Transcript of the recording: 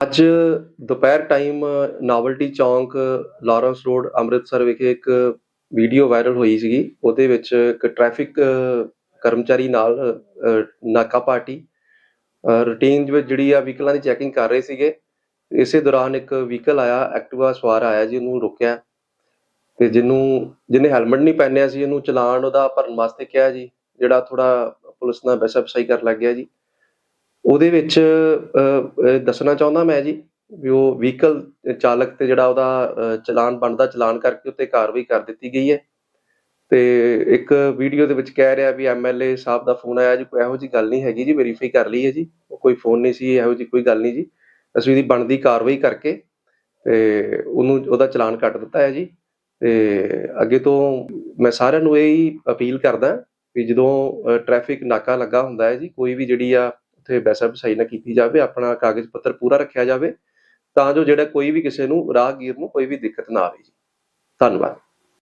ਅੱਜ ਦੁਪਹਿਰ time novelty ਚੌਂਕ, ਲਾਰੈਂਸ ਰੋਡ, ਅੰਮ੍ਰਿਤਸਰ ਵਿਖੇ ਇੱਕ ਵੀਡੀਓ ਵਾਇਰਲ ਹੋਈ ਸੀਗੀ। ਉਹਦੇ ਵਿੱਚ ਇੱਕ ਟ੍ਰੈਫਿਕ ਕਰਮਚਾਰੀ ਨਾਲ ਨਾਕਾ ਪਾਰਟੀ ਰੂਟੀਨ ਵਿੱਚ ਜਿਹੜੀ ਆ ਵਹੀਕਲਾਂ ਦੀ ਚੈਕਿੰਗ ਕਰ ਰਹੇ ਸੀਗੇ। ਇਸੇ ਦੌਰਾਨ ਇੱਕ ਵਹੀਕਲ ਆਇਆ, ਐਕਟਿਵਾ ਸਵਾਰ ਆਇਆ ਜੀ, ਉਹਨੂੰ ਰੋਕਿਆ। ਤੇ ਜਿਹਨੂੰ, ਜਿਹਨੇ ਹੈਲਮਟ ਨਹੀਂ ਪਹਿਨਿਆ ਸੀ, ਉਹਨੂੰ ਚਲਾਨ ਉਹਦਾ ਭਰਨ ਵਾਸਤੇ ਕਿਹਾ ਜੀ, ਜਿਹੜਾ ਥੋੜਾ ਪੁਲਿਸ ਨਾਲ ਬੈਸਪਸਾਈ ਕਰਨ ਲੱਗ ਗਿਆ ਜੀ। ਉਹਦੇ ਵਿੱਚ ਦੱਸਣਾ ਚਾਹੁੰਦਾ ਮੈਂ ਜੀ ਵੀ ਉਹ ਵਹੀਕਲ ਚਾਲਕ ਤੇ ਜਿਹੜਾ ਉਹਦਾ ਚਲਾਨ ਬਣਦਾ, ਚਲਾਨ ਕਰਕੇ ਉੱਤੇ ਕਾਰਵਾਈ ਕਰ ਦਿੱਤੀ ਗਈ ਹੈ। ਤੇ ਇੱਕ ਵੀਡੀਓ ਦੇ ਵਿੱਚ ਕਹਿ ਰਿਹਾ ਵੀ ਐਮਐਲਏ ਸਾਹਿਬ ਦਾ ਫੋਨ ਆਇਆ ਜੀ, ਕੋਈ ਇਹੋ ਜੀ ਗੱਲ ਨਹੀਂ ਹੈਗੀ ਜੀ ਵੈਰੀਫਾਈ ਕਰ ਲਈ ਹੈ ਜੀ। ਉਹ ਕੋਈ ਫੋਨ ਨਹੀਂ ਸੀ, ਇਹੋ ਜੀ ਕੋਈ ਗੱਲ ਨਹੀਂ ਜੀ। ਅਸੀਂ ਉਹਦੀ ਬਣਦੀ ਕਾਰਵਾਈ ਕਰਕੇ ਤੇ ਉਹਨੂੰ, ਉਹਦਾ ਚਲਾਨ ਕੱਟ ਦਿੱਤਾ ਹੈ ਜੀ। ਤੇ ਅੱਗੇ ਤੋਂ ਮੈਂ ਸਾਰਿਆਂ ਨੂੰ ਇਹ ਹੀ ਅਪੀਲ ਕਰਦਾ ਵੀ ਜਦੋਂ ਟ੍ਰੈਫਿਕ ਨਾਕਾ ਲੱਗਾ ਹੁੰਦਾ ਹੈ ਜੀ, ਕੋਈ ਵੀ ਜਿਹੜੀ ਆ ਉੱਥੇ ਵੈਸਾ ਸਹੀ ਨਾ ਕੀਤੀ ਜਾਵੇ, ਆਪਣਾ ਕਾਗਜ਼ ਪੱਤਰ ਪੂਰਾ ਰੱਖਿਆ ਜਾਵੇ, ਤਾਂ ਜੋ ਜਿਹੜਾ ਕੋਈ ਵੀ ਕਿਸੇ ਨੂੰ ਰਾਹਗੀਰ ਨੂੰ ਕੋਈ ਵੀ ਦਿੱਕਤ ਨਾ ਆਵੇ ਜੀ। ਧੰਨਵਾਦ।